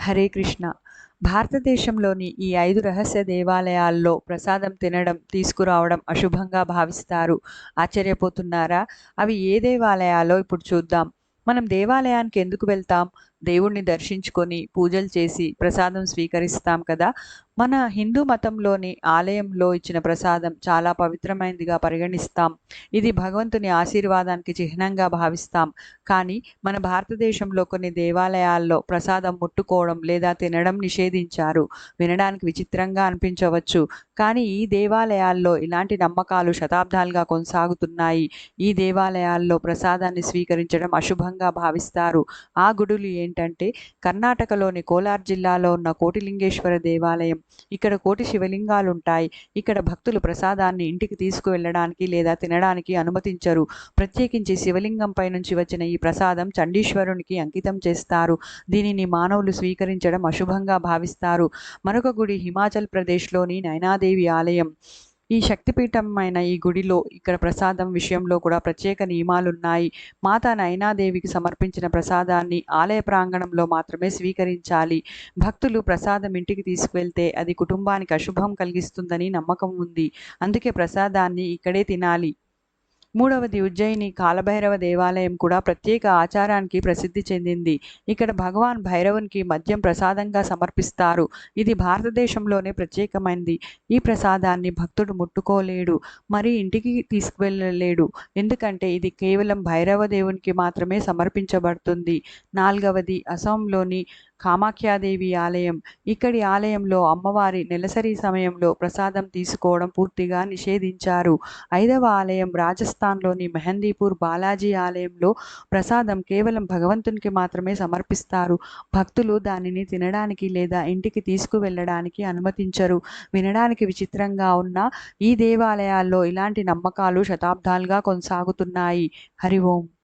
హరే కృష్ణ. భారతదేశంలోని ఈ ఐదు రహస్య దేవాలయాల్లో ప్రసాదం తినడం తీసుకురావడం అశుభంగా భావిస్తారు. ఆశ్చర్యపోతున్నారా? అవి ఏ దేవాలయాలో? ఇప్పుడు చూద్దాం. మనం దేవాలయానికి ఎందుకు వెళ్తాం? దేవుణ్ణి దర్శించుకొని పూజలు చేసి ప్రసాదం స్వీకరిస్తాం కదా. మన హిందూ మతంలోని ఆలయంలో ఇచ్చిన ప్రసాదం చాలా పవిత్రమైనదిగా పరిగణిస్తాం. ఇది భగవంతుని ఆశీర్వాదానికి చిహ్నంగా భావిస్తాం. కానీ మన భారతదేశంలో కొన్ని దేవాలయాల్లో ప్రసాదం ముట్టుకోవడం లేదా తినడం నిషేధించారు. వినడానికి విచిత్రంగా అనిపించవచ్చు. కానీ ఈ దేవాలయాల్లో ఇలాంటి నమ్మకాలు శతాబ్దాలుగా కొనసాగుతున్నాయి. ఈ దేవాలయాల్లో ప్రసాదాన్ని స్వీకరించడం అశుభంగా భావిస్తారు. ఆ గుడులు ఏంటంటే కర్ణాటకలోని కోలార్ జిల్లాలో ఉన్న కోటిలింగేశ్వర దేవాలయం. ఇక్కడ కోటి శివలింగాలు ఉంటాయి ఇక్కడ భక్తులు ప్రసాదాన్ని ఇంటికి తీసుకువెళ్ళడానికి లేదా తినడానికి అనుమతించరు. ప్రత్యేకించి శివలింగంపై నుంచి వచ్చిన ఈ ప్రసాదం చండీశ్వరునికి అంకితం చేస్తారు. దీనిని మానవులు స్వీకరించడం అశుభంగా భావిస్తారు. మరొక గుడి హిమాచల్ ప్రదేశ్లోని నైనాదేవి ఆలయం. ఈ శక్తిపీఠమైన ఈ గుడిలో ఇక్కడ ప్రసాదం విషయంలో కూడా ప్రత్యేక నియమాలున్నాయి. మాతా నైనాదేవికి సమర్పించిన ప్రసాదాన్ని ఆలయ ప్రాంగణంలో మాత్రమే స్వీకరించాలి. భక్తులు ప్రసాదం ఇంటికి తీసుకువెళ్తే అది కుటుంబానికి అశుభం కలిగిస్తుందని నమ్మకం ఉంది. అందుకే ప్రసాదాన్ని ఇక్కడే తినాలి. మూడవది ఉజ్జయిని కాలభైరవ దేవాలయం కూడా ప్రత్యేక ఆచారానికి ప్రసిద్ధి చెందింది. ఇక్కడ భగవాన్ భైరవునికి మద్యం ప్రసాదంగా సమర్పిస్తారు. ఇది భారతదేశంలోనే ప్రత్యేకమైనది ఈ ప్రసాదాన్ని భక్తుడు ముట్టుకోలేడు మరి ఇంటికి తీసుకువెళ్ళలేడు. ఎందుకంటే ఇది కేవలం భైరవ దేవునికి మాత్రమే సమర్పించబడుతుంది. నాలుగవది అసోంలోని కామాఖ్యాదేవి ఆలయం. ఇక్కడి ఆలయంలో అమ్మవారి నెలసరి సమయంలో ప్రసాదం తీసుకోవడం పూర్తిగా నిషేధించారు. ఐదవ ఆలయం రాజస్థాన్లోని మెహందీపూర్ బాలాజీ ఆలయంలో ప్రసాదం కేవలం భగవంతునికి మాత్రమే సమర్పిస్తారు. భక్తులు దానిని తినడానికి లేదా ఇంటికి తీసుకువెళ్ళడానికి అనుమతించరు. వినడానికి విచిత్రంగా ఉన్న ఈ దేవాలయాల్లో ఇలాంటి నమ్మకాలు శతాబ్దాలుగా కొనసాగుతున్నాయి. హరి ఓం.